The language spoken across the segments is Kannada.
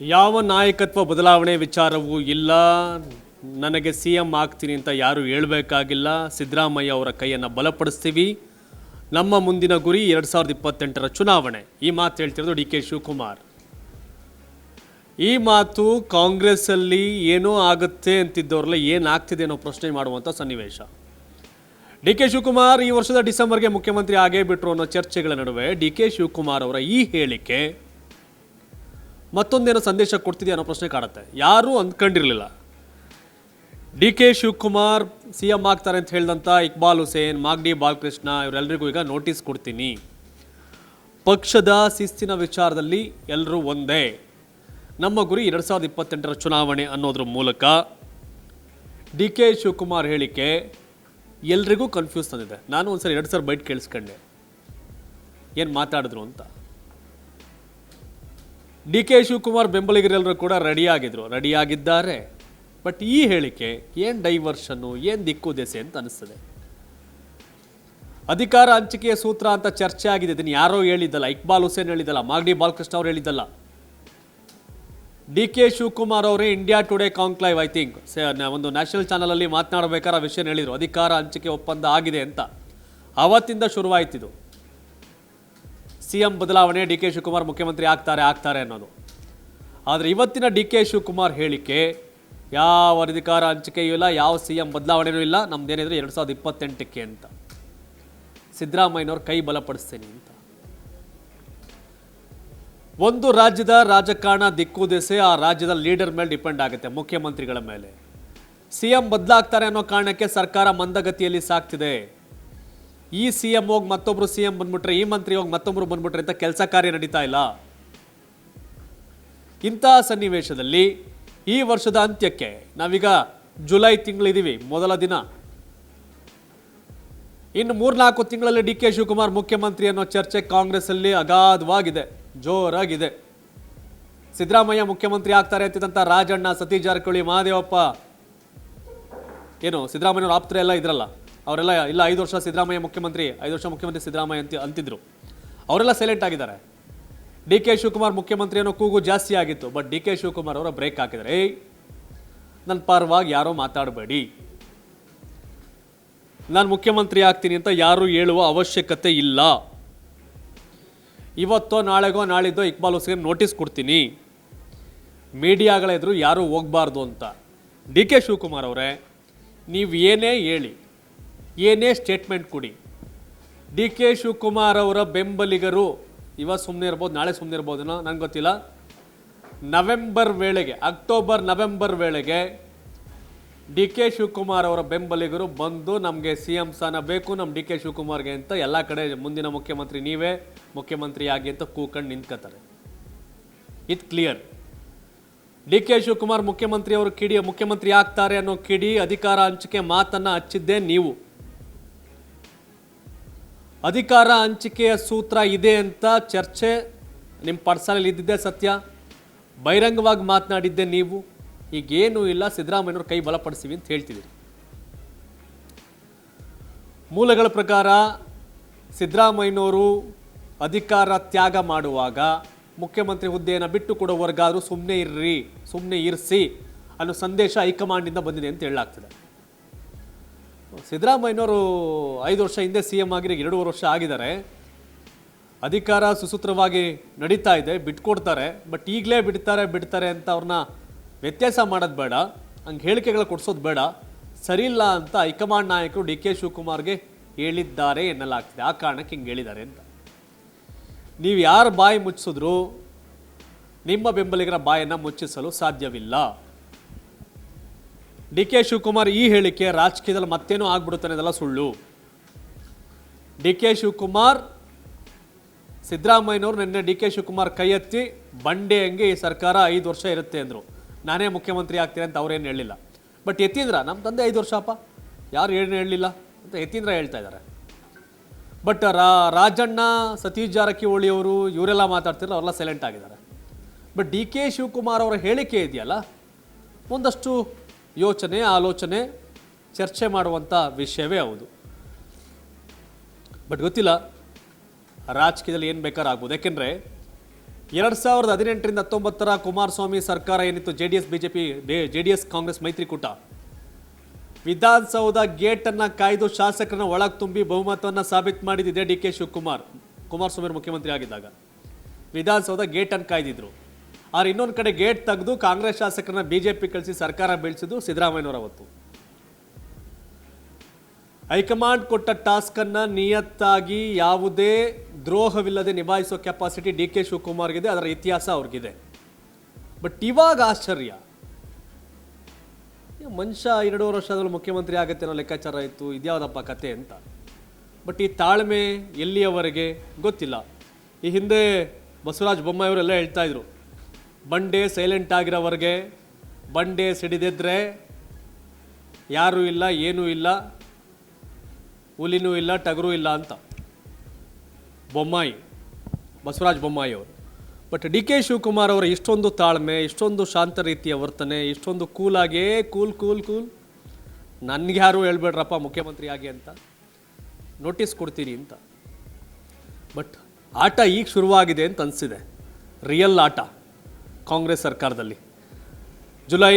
ಯಾವ ನಾಯಕತ್ವ ಬದಲಾವಣೆ ವಿಚಾರವೂ ಇಲ್ಲ. ನನಗೆ ಸಿ ಎಂ ಆಗ್ತೀನಿ ಅಂತ ಯಾರೂ ಹೇಳಬೇಕಾಗಿಲ್ಲ. ಸಿದ್ದರಾಮಯ್ಯ ಅವರ ಕೈಯನ್ನು ಬಲಪಡಿಸ್ತೀವಿ. ನಮ್ಮ ಮುಂದಿನ ಗುರಿ ಎರಡು ಸಾವಿರದ ಇಪ್ಪತ್ತೆಂಟರ ಚುನಾವಣೆ. ಈ ಮಾತು ಹೇಳ್ತಿರೋದು ಡಿ ಕೆ ಶಿವಕುಮಾರ್. ಈ ಮಾತು ಕಾಂಗ್ರೆಸ್ಸಲ್ಲಿ ಏನೋ ಆಗುತ್ತೆ ಅಂತಿದ್ದವ್ರಲ್ಲ ಏನಾಗ್ತಿದೆ ಅನ್ನೋ ಪ್ರಶ್ನೆ ಮಾಡುವಂಥ ಸನ್ನಿವೇಶ. ಡಿ ಕೆ ಶಿವಕುಮಾರ್ ಈ ವರ್ಷದ ಡಿಸೆಂಬರ್ಗೆ ಮುಖ್ಯಮಂತ್ರಿ ಆಗೇ ಬಿಟ್ರು ಅನ್ನೋ ಚರ್ಚೆಗಳ ನಡುವೆ ಡಿ ಕೆ ಶಿವಕುಮಾರ್ ಅವರ ಈ ಹೇಳಿಕೆ ಮತ್ತೊಂದೇನೋ ಸಂದೇಶ ಕೊಡ್ತಿದೆ ಅನ್ನೋ ಪ್ರಶ್ನೆ ಕಾಡುತ್ತೆ ಯಾರೂ ಅಂದ್ಕೊಂಡಿರಲಿಲ್ಲ. D K Shivakumar C M ಆಗ್ತಾರೆ ಅಂತ ಹೇಳಿದಂಥ ಇಕ್ಬಾಲ್ ಹುಸೇನ್, ಮಾಗ್ಡಿ ಬಾಲಕೃಷ್ಣ ಇವರೆಲ್ಲರಿಗೂ ಈಗ ನೋಟಿಸ್ ಕೊಡ್ತೀನಿ. ಪಕ್ಷದ ಶಿಸ್ತಿನ ವಿಚಾರದಲ್ಲಿ ಎಲ್ಲರೂ ಒಂದೇ. ನಮ್ಮ ಗುರಿ ಎರಡು ಸಾವಿರದ ಇಪ್ಪತ್ತೆಂಟರ ಚುನಾವಣೆ ಅನ್ನೋದ್ರ ಮೂಲಕ. ಡಿ ಕೆ ಶಿವಕುಮಾರ್ ಹೇಳಿಕೆ ಎಲ್ರಿಗೂ ಕನ್ಫ್ಯೂಸ್ ತಂದಿದೆ. ನಾನು ಒಂದು ಸರಿ ಎರಡು ಸಾವಿರ ಬೈಟ್ ಕೇಳಿಸ್ಕೊಂಡೆ. ಏನು ಮಾತಾಡಿದ್ರು ಅಂತ. ಡಿ ಕೆ ಶಿವಕುಮಾರ್ ಬೆಂಬಲಿಗರೆಲ್ಲರೂ ಕೂಡ ರೆಡಿ ರೆಡಿಯಾಗಿದ್ದಾರೆ. ರೆಡಿ ಆಗಿದ್ದಾರೆ ಬಟ್ ಈ ಹೇಳಿಕೆ ಏನು ಡೈವರ್ಷನ್ನು, ಏನು ದಿಕ್ಕು ದೆಸೆ ಅಂತ ಅನಿಸ್ತದೆ. ಅಧಿಕಾರ ಹಂಚಿಕೆಯ ಸೂತ್ರ ಅಂತ ಚರ್ಚೆ ಆಗಿದೆ. ಇದನ್ನು ಯಾರೋ ಹೇಳಿದ್ದಲ್ಲ, ಇಕ್ಬಾಲ್ ಹುಸೇನ್ ಹೇಳಿದ್ದಲ್ಲ, ಮಾಗಡಿ ಬಾಲಕೃಷ್ಣ ಅವ್ರು ಹೇಳಿದ್ದಲ್ಲ. ಡಿ ಕೆ ಶಿವಕುಮಾರ್ ಅವರೇ India Today conclave I think. ಒಂದು ನ್ಯಾಷನಲ್ ಚಾನಲಲ್ಲಿ ಮಾತನಾಡಬೇಕಾದ್ರೆ ವಿಷಯ ಹೇಳಿದರು. ಅಧಿಕಾರ ಹಂಚಿಕೆ ಒಪ್ಪಂದ ಆಗಿದೆ ಅಂತ. ಆವತ್ತಿಂದ ಶುರುವಾಯ್ತಿದು ಸಿ ಎಂ ಬದಲಾವಣೆ ಡಿ ಕೆ ಶಿವಕುಮಾರ್ ಮುಖ್ಯಮಂತ್ರಿ ಆಗ್ತಾರೆ ಆಗ್ತಾರೆ ಅನ್ನೋದು. ಆದರೆ ಇವತ್ತಿನ ಡಿ ಕೆ ಶಿವಕುಮಾರ್ ಹೇಳಿಕೆ, ಯಾವ ಅಧಿಕಾರ ಹಂಚಿಕೆಯೂ ಇಲ್ಲ, ಯಾವ ಸಿ ಎಂ ಬದಲಾವಣೆಯೂ ಇಲ್ಲ, ನಮ್ದೇನಿದ್ರೆ ಎರಡು ಸಾವಿರದ ಇಪ್ಪತ್ತೆಂಟಕ್ಕೆ ಅಂತ. ಸಿದ್ದರಾಮಯ್ಯನವ್ರ ಕೈ ಬಲಪಡಿಸ್ತೀನಿ ಅಂತ. ಒಂದು ರಾಜ್ಯದ ರಾಜಕಾರಣ ದಿಕ್ಕು ದೆಸೆ, ಆ ರಾಜ್ಯದ ಲೀಡರ್ ಮೇಲೆ ಡಿಪೆಂಡ್ ಆಗುತ್ತೆ ಮುಖ್ಯಮಂತ್ರಿಗಳ ಮೇಲೆ. ಸಿ ಎಂ ಬದಲಾಗ್ತಾರೆ ಅನ್ನೋ ಕಾರಣಕ್ಕೆ ಸರ್ಕಾರ ಮಂದಗತಿಯಲ್ಲಿ ಸಾಕ್ತಿದೆ. ಈ ಸಿ ಎಂ ಹೋಗಿ ಮತ್ತೊಬ್ರು ಸಿ ಎಂ ಬಂದ್ಬಿಟ್ರೆ, ಈ ಮಂತ್ರಿ ಹೋಗಿ ಮತ್ತೊಬ್ರು ಬಂದ್ಬಿಟ್ರೆ ಅಂತ ಕೆಲಸ ಕಾರ್ಯ ನಡೀತಾ ಇಲ್ಲ. ಇಂತಹ ಸನ್ನಿವೇಶದಲ್ಲಿ ಈ ವರ್ಷದ ಅಂತ್ಯಕ್ಕೆ ನಾವೀಗ ಜುಲೈ ತಿಂಗಳಿದ್ದೀವಿ ಮೊದಲ ದಿನ. ಇನ್ನು ಮೂರ್ನಾಲ್ಕು ತಿಂಗಳಲ್ಲಿ ಡಿ ಕೆ ಶಿವಕುಮಾರ್ ಮುಖ್ಯಮಂತ್ರಿ ಅನ್ನೋ ಚರ್ಚೆ ಕಾಂಗ್ರೆಸ್ಸಲ್ಲಿ ಅಗಾಧವಾಗಿದೆ, ಜೋರಾಗಿದೆ. ಸಿದ್ದರಾಮಯ್ಯ ಮುಖ್ಯಮಂತ್ರಿ ಆಗ್ತಾರೆ ಅಂತಿದ್ದಂಥ ರಾಜಣ್ಣ, ಸತೀಶ್ ಜಾರಕಿಹೊಳಿ, ಮಹಾದೇವಪ್ಪ, ಏನು ಸಿದ್ದರಾಮಯ್ಯವ್ರ ಆಪ್ತರೆಲ್ಲ ಇದ್ರಲ್ಲ? ಅವರೆಲ್ಲ ಇಲ್ಲ, ಐದು ವರ್ಷ ಸಿದ್ದರಾಮಯ್ಯ ಮುಖ್ಯಮಂತ್ರಿ, ಐದು ವರ್ಷ ಮುಖ್ಯಮಂತ್ರಿ ಸಿದ್ದರಾಮಯ್ಯ ಅಂತ ಅಂತಿದ್ರು. ಅವರೆಲ್ಲ ಸೈಲೆಂಟ್ ಆಗಿದ್ದಾರೆ. ಡಿ ಕೆ ಶಿವಕುಮಾರ್ ಮುಖ್ಯಮಂತ್ರಿ ಅನ್ನೋ ಕೂಗು ಜಾಸ್ತಿ ಆಗಿತ್ತು ಬಟ್ ಡಿ ಕೆ ಶಿವಕುಮಾರ್ ಅವರ ಬ್ರೇಕ್ ಹಾಕಿದ್ದಾರೆ. ಏಯ್ ನನ್ನ ಪರವಾಗಿ ಯಾರೋ ಮಾತಾಡಬೇಡಿ. ನಾನು ಮುಖ್ಯಮಂತ್ರಿ ಆಗ್ತೀನಿ ಅಂತ ಯಾರು ಹೇಳುವ ಅವಶ್ಯಕತೆ ಇಲ್ಲ. ಇವತ್ತೋ ನಾಳೆಗೋ ನಾಳಿದ್ದೋ ಇಕ್ಬಾಲ್ ಹುಸೇನ್ ನೋಟಿಸ್ ಕೊಡ್ತೀನಿ. ಮೀಡಿಯಾಗಳ ಎದುರು ಯಾರೂ ಹೋಗಬಾರ್ದು ಅಂತ. ಡಿ ಕೆ ಶಿವಕುಮಾರ್ ಅವರೇ, ನೀವು ಏನೇ ಹೇಳಿ ಏನೇ ಸ್ಟೇಟ್ಮೆಂಟ್ ಕೊಡಿ. ಡಿ ಕೆ ಶಿವಕುಮಾರ್ ಅವರ ಬೆಂಬಲಿಗರು ಇವತ್ತು ಸುಮ್ಮನೆ ಇರ್ಬೋದು, ನಾಳೆ ಸುಮ್ಮನೆ ಇರ್ಬೋದೇನೋ ನನಗೆ ಗೊತ್ತಿಲ್ಲ. ನವೆಂಬರ್ ವೇಳೆಗೆ, ಅಕ್ಟೋಬರ್, ನವೆಂಬರ್ ವೇಳೆಗೆ ಡಿ ಕೆ ಶಿವಕುಮಾರ್ ಅವರ ಬೆಂಬಲಿಗರು ಬಂದು ನಮಗೆ ಸಿ ಎಂ ಸ್ಥಾನ ಬೇಕು ನಮ್ಮ ಡಿ ಕೆ ಶಿವಕುಮಾರ್ಗೆ ಅಂತ ಎಲ್ಲ ಕಡೆ ಮುಂದಿನ ಮುಖ್ಯಮಂತ್ರಿ ನೀವೇ, ಮುಖ್ಯಮಂತ್ರಿ ಆಗಿ ಅಂತ ಕೂಕಂಡು ನಿಂತ್ಕೋತಾರೆ ಇದು ಕ್ಲಿಯರ್ ಡಿ ಕೆ ಶಿವಕುಮಾರ್ ಮುಖ್ಯಮಂತ್ರಿ ಅವರು ಕಿಡಿ, ಮುಖ್ಯಮಂತ್ರಿ ಆಗ್ತಾರೆ ಅನ್ನೋ ಕಿಡಿ, ಅಧಿಕಾರ ಹಂಚಿಕೆ ಮಾತನ್ನು ಹಚ್ಚಿದ್ದೇ ನೀವು. ಅಧಿಕಾರ ಹಂಚಿಕೆಯ ಸೂತ್ರ ಇದೆ ಅಂತ ಚರ್ಚೆ ನಿಮ್ಮ ಪರ್ಸನಲ್ಲಿ ಇದ್ದಿದ್ದೆ ಸತ್ಯ. ಬಹಿರಂಗವಾಗಿ ಮಾತನಾಡಿದ್ದೆ ನೀವು. ಈಗೇನೂ ಇಲ್ಲ ಸಿದ್ದರಾಮಯ್ಯವ್ರ ಕೈ ಬಲಪಡಿಸಿವಿ ಅಂತ ಹೇಳ್ತಿದ್ದೀರಿ ಮೂಲಗಳ ಪ್ರಕಾರ ಸಿದ್ದರಾಮಯ್ಯನವರು ಅಧಿಕಾರ ತ್ಯಾಗ ಮಾಡುವಾಗ ಮುಖ್ಯಮಂತ್ರಿ ಹುದ್ದೆಯನ್ನು ಬಿಟ್ಟು ಕೊಡೋವರೆಗಾದರೂ ಸುಮ್ಮನೆ ಇರ್ರಿ ಸುಮ್ಮನೆ ಇರಿಸಿ ಅನ್ನೋ ಸಂದೇಶ ಹೈಕಮಾಂಡಿಂದ ಬಂದಿದೆ ಅಂತ ಹೇಳಲಾಗ್ತದೆ. ಸಿದ್ದರಾಮಯ್ಯನವರು ಐದು ವರ್ಷ ಹಿಂದೆ ಸಿ ಎಂ ಆಗಿರೋ ಎರಡೂವರೆ ವರ್ಷ ಆಗಿದ್ದಾರೆ. ಅಧಿಕಾರ ಸುಸೂತ್ರವಾಗಿ ನಡೀತಾ ಇದೆ, ಬಿಟ್ಕೊಡ್ತಾರೆ. ಬಟ್ ಈಗಲೇ ಬಿಡ್ತಾರೆ ಬಿಡ್ತಾರೆ ಅಂತ ಅವ್ರನ್ನ ವ್ಯತ್ಯಾಸ ಮಾಡೋದು ಬೇಡ. ಹಂಗೆ ಹೇಳಿಕೆಗಳು ಕೊಡಿಸೋದು ಬೇಡ. ಸರಿ ಇಲ್ಲ ಅಂತ ಹೈಕಮಾಂಡ್ ನಾಯಕರು ಡಿ ಕೆ ಶಿವಕುಮಾರ್ಗೆ ಹೇಳಿದ್ದಾರೆ ಎನ್ನಲಾಗ್ತಿದೆ. ಆ ಕಾರಣಕ್ಕೆ ಹಿಂಗೆ ಹೇಳಿದ್ದಾರೆ ಅಂತ. ನೀವು ಯಾರು ಬಾಯಿ ಮುಚ್ಚಿಸಿದ್ರು, ನಿಮ್ಮ ಬೆಂಬಲಿಗರ ಬಾಯನ್ನು ಮುಚ್ಚಿಸಲು ಸಾಧ್ಯವಿಲ್ಲ. ಡಿ ಕೆ ಶಿವಕುಮಾರ್ ಈ ಹೇಳಿಕೆ ರಾಜಕೀಯದಲ್ಲಿ ಮತ್ತೇನೋ ಆಗ್ಬಿಡುತ್ತೆ ಅನ್ನೋದೆಲ್ಲ ಸುಳ್ಳು. ಡಿ ಕೆ ಶಿವಕುಮಾರ್ ಸಿದ್ದರಾಮಯ್ಯನವರು ನಿನ್ನೆ ಡಿ ಕೆ ಶಿವಕುಮಾರ್ ಕೈ ಎತ್ತಿ ಬಂಡೆ ಹಂಗೆ ಈ ಸರ್ಕಾರ ಐದು ವರ್ಷ ಇರುತ್ತೆ ಅಂದರು. ನಾನೇ ಮುಖ್ಯಮಂತ್ರಿ ಆಗ್ತೀನಿ ಅಂತ ಅವ್ರೇನು ಹೇಳಿಲ್ಲ. ಬಟ್ ಯತೀಂದ್ರ ನಮ್ಮ ತಂದೆ ಐದು ವರ್ಷ ಅಪ್ಪ. ಯಾರು ಏನು ಹೇಳಲಿಲ್ಲ ಅಂತ ಯತೀಂದ್ರ ಹೇಳ್ತಾ ಇದ್ದಾರೆ. ಬಟ್ ರಾ, ರಾಜಣ್ಣ, ಸತೀಶ್ ಜಾರಕಿಹೊಳಿ ಅವರು ಇವರೆಲ್ಲ ಮಾತಾಡ್ತಿರೋ ಅವರೆಲ್ಲ ಸೈಲೆಂಟ್ ಆಗಿದ್ದಾರೆ. ಬಟ್ ಡಿ ಕೆ ಶಿವಕುಮಾರ್ ಅವರ ಹೇಳಿಕೆ ಇದೆಯಲ್ಲ, ಒಂದಷ್ಟು ಯೋಚನೆ, ಆಲೋಚನೆ, ಚರ್ಚೆ ಮಾಡುವಂಥ ವಿಷಯವೇ ಹೌದು. ಬಟ್ ಗೊತ್ತಿಲ್ಲ, ರಾಜಕೀಯದಲ್ಲಿ ಏನು ಬೇಕಾದ್ರೂ ಆಗ್ಬೋದು. ಯಾಕೆಂದರೆ ಎರಡು ಸಾವಿರದ ಹದಿನೆಂಟರಿಂದ ಹತ್ತೊಂಬತ್ತರ ಕುಮಾರಸ್ವಾಮಿ ಸರ್ಕಾರ ಏನಿತ್ತು J D S B J P D S Congress, ಮೈತ್ರಿಕೂಟ. ವಿಧಾನಸೌಧ ಗೇಟನ್ನು ಕಾಯ್ದು ಶಾಸಕರನ್ನ ಒಳಗೆ ತುಂಬಿ ಬಹುಮತವನ್ನು ಸಾಬೀತು ಮಾಡಿದ್ದೆ ಡಿ ಕೆ ಶಿವಕುಮಾರ್, ಕುಮಾರಸ್ವಾಮಿ ಮುಖ್ಯಮಂತ್ರಿ ಆಗಿದ್ದಾಗ. ವಿಧಾನಸೌಧ ಗೇಟನ್ನು ಕಾಯ್ದಿದ್ರು. ಆದ್ರೆ ಇನ್ನೊಂದು ಕಡೆ ಗೇಟ್ ತೆಗೆದು ಕಾಂಗ್ರೆಸ್ ಶಾಸಕರನ್ನ ಬಿಜೆಪಿ ಕಳಿಸಿ ಸರ್ಕಾರ ಬೀಳಿಸಿದ್ದು ಸಿದ್ದರಾಮಯ್ಯನವರು ಅವತ್ತು ಹೈಕಮಾಂಡ್ ಕೊಟ್ಟ ಟಾಸ್ಕನ್ನು ನಿಯತ್ತಾಗಿ ಯಾವುದೇ ದ್ರೋಹವಿಲ್ಲದೆ ನಿಭಾಯಿಸೋ ಕೆಪಾಸಿಟಿ ಡಿ ಕೆ ಶಿವಕುಮಾರ್ಗಿದೆ, ಅದರ ಇತಿಹಾಸ ಅವ್ರಿಗಿದೆ. ಬಟ್ ಇವಾಗ ಆಶ್ಚರ್ಯ. ಮನುಷ್ಯ ಎರಡೂವರೆ ವರ್ಷದಲ್ಲಿ ಮುಖ್ಯಮಂತ್ರಿ ಆಗತ್ತೆ ಅನ್ನೋ ಲೆಕ್ಕಾಚಾರ ಇತ್ತು, ಇದ್ಯಾವುದಪ್ಪ ಕತೆ ಅಂತ. ಬಟ್ ಈ ತಾಳ್ಮೆ ಎಲ್ಲಿಯವರೆಗೆ? ಗೊತ್ತಿಲ್ಲ. ಈ ಹಿಂದೆ ಬಸವರಾಜ ಬೊಮ್ಮಾಯಿಯವರೆಲ್ಲ ಹೇಳ್ತಾ ಇದ್ರು ಬಂಡೆ ಸೈಲೆಂಟ್ ಆಗಿರೋವರೆಗೆ ಬಂಡೆ ಸಿಡಿದಿದ್ರೆ ಯಾರೂ ಇಲ್ಲ, ಏನೂ ಇಲ್ಲ, ಹುಲಿನೂ ಇಲ್ಲ, ಟಗರೂ ಇಲ್ಲ ಅಂತ. ಬೊಮ್ಮಾಯಿ, ಬಸವರಾಜ್ ಬೊಮ್ಮಾಯಿ ಅವರು. ಬಟ್ ಡಿ ಕೆ ಶಿವಕುಮಾರ್ ಅವರ ಇಷ್ಟೊಂದು ತಾಳ್ಮೆ, ಇಷ್ಟೊಂದು ಶಾಂತ ರೀತಿಯ ವರ್ತನೆ, ಇಷ್ಟೊಂದು ಕೂಲಾಗೇ ಕೂಲ್ ಕೂಲ್ ಕೂಲ್ ನನಗೆ ಯಾರು ಹೇಳ್ಬೇಡ್ರಪ್ಪ, ಮುಖ್ಯಮಂತ್ರಿ ಆಗಿ ಅಂತ. ನೋಟಿಸ್ ಕೊಡ್ತೀನಿ ಅಂತ. ಬಟ್ ಆಟ ಈಗ ಶುರುವಾಗಿದೆ ಅಂತ ಅನಿಸಿದೆ. ರಿಯಲ್ ಆಟ. ಕಾಂಗ್ರೆಸ್ ಸರ್ಕಾರದಲ್ಲಿ. ಜುಲೈ,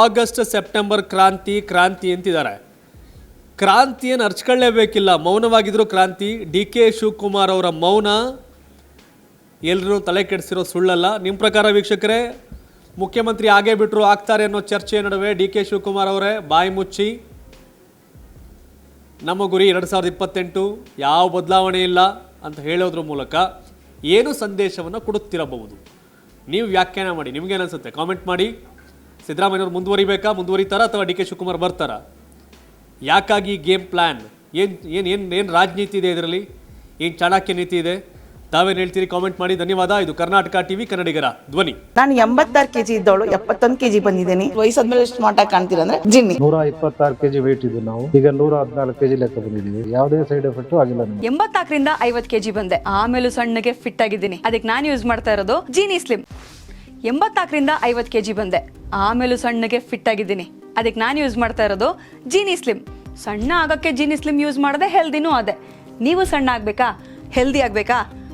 ಆಗಸ್ಟ್, ಸೆಪ್ಟೆಂಬರ್ ಕ್ರಾಂತಿ ಕ್ರಾಂತಿ ಅಂತಿದ್ದಾರೆ. ಕ್ರಾಂತಿಯನ್ನು ಅರ್ಚ್ಕೊಳ್ಳೇಬೇಕಿಲ್ಲ ಮೌನವಾಗಿದ್ದರೂ ಕ್ರಾಂತಿ. ಡಿ ಕೆ ಶಿವಕುಮಾರ್ ಅವರ ಮೌನ. ಎಲ್ಲರೂ ತಲೆ ಕೆಡಿಸಿರೋ ಸುಳ್ಳಲ್ಲ. ನಿಮ್ಮ ಪ್ರಕಾರ ವೀಕ್ಷಕರೇ, ಮುಖ್ಯಮಂತ್ರಿ ಆಗೇ ಬಿಟ್ಟರು ಆಗ್ತಾರೆ ಅನ್ನೋ ಚರ್ಚೆಯ ನಡುವೆ ಡಿ ಕೆ ಶಿವಕುಮಾರ್ ಅವರೇ ಬಾಯಿ ಮುಚ್ಚಿ, ನಮ್ಮ ಗುರಿ ಎರಡು ಸಾವಿರದ ಇಪ್ಪತ್ತೆಂಟು, ಯಾವ ಬದಲಾವಣೆ ಇಲ್ಲ ಅಂತ ಹೇಳೋದ್ರ ಮೂಲಕ ಏನು ಸಂದೇಶವನ್ನು ಕೊಡುತ್ತಿರಬಹುದು. ನೀವು ವ್ಯಾಖ್ಯಾನ ಮಾಡಿ ನಿಮ್ಗೇನನ್ಸುತ್ತೆ ಕಾಮೆಂಟ್ ಮಾಡಿ. ಸಿದ್ದರಾಮಯ್ಯವ್ರು ಮುಂದುವರಿಬೇಕಾ? ಮುಂದುವರಿತಾರಾ? ಅಥವಾ ಡಿ ಕೆ ಶಿವಕುಮಾರ್ ಬರ್ತಾರಾ? ಯಾಕಾಗಿ ಗೇಮ್ ಪ್ಲ್ಯಾನ್ ಏನು ಏನು ಏನು ಏನು ರಾಜನೀತಿ ಇದೆ ಇದರಲ್ಲಿ? ಏನು ಚಾಣಾಕ್ಯ ನೀತಿ ಇದೆ? ತಾವೇನು ಹೇಳ್ತೀರಿ? ಕಾಮೆಂಟ್ ಮಾಡಿ. ಧನ್ಯವಾದ. ಇದು ಕರ್ನಾಟಕ ಟಿವಿ ಕನ್ನಡಿಗರ ಧ್ವನಿ. ನಾನು ಎಂಬತ್ತಾರು ಕೆಜಿ ಇದ್ದವಳು. ಎಪ್ಪತ್ತೊಂದು ಕೆಜಿ ಬಂದಿದ್ದೀನಿ. ವಯಸ್ಸಾದ್ಮೇಲೆ ಸ್ಮಾರ್ಟ್ ಆಗಿ ಕಾಣ್ತೀರ ಅಂದ್ರೆ? ಜಿನ್ನಿ. ನೂರ ಇಪ್ಪತ್ತಾರು ಕೆಜಿ ವೇಟ್ ಇದ್ದು ನಾವು. ಈಗ ನೂರ ಹದಿನಾಲ್ಕು ಕೆಜಿ ಲೆಕ್ಕ ಬಂದಿದ್ದೀವಿ. ಯಾವುದೇ ಸೈಡ್ ಎಫೆಕ್ಟ್ ಆಗಿಲ್ಲ ಎಂಬತ್ತಾಕರಿಂದ ಎಂಬತ್ನಾಲ್ಕರಿಂದ ಐವತ್ ಕೆಜಿ ಬಂದೆ. ಆಮೇಲೂ ಸಣ್ಣಗೆ ಫಿಟ್ ಆಗಿದ್ದೀನಿ. ಅದಕ್ಕೆ ನಾನು ಯೂಸ್ ಮಾಡ್ತಾ ಇರೋದು ಜೀನಿ ಸ್ಲಿಮ್ ಎಂಬತ್ನಾಲ್ಕರಿಂದ ಕೆ ಕೆಜಿ ಬಂದೆ. ಆಮೇಲೂ ಸಣ್ಣಗೆ ಫಿಟ್ ಆಗಿದ್ದೀನಿ. ಅದಕ್ಕೆ ನಾನು ಯೂಸ್ ಮಾಡ್ತಾ ಇರೋದು ಜೀನಿ ಸ್ಲಿಮ್ ಸಣ್ಣ ಆಗೋಕ್ಕೆ ಜೀನಿ ಸ್ಲಿಮ್ ಯೂಸ್ ಮಾಡದೆ ಹೆಲ್ದಿನೂ ಅದೇ. ನೀವು ಸಣ್ಣ ಆಗಬೇಕಾ? ಹೆಲ್ದಿ ಆಗ್ಬೇಕಾ?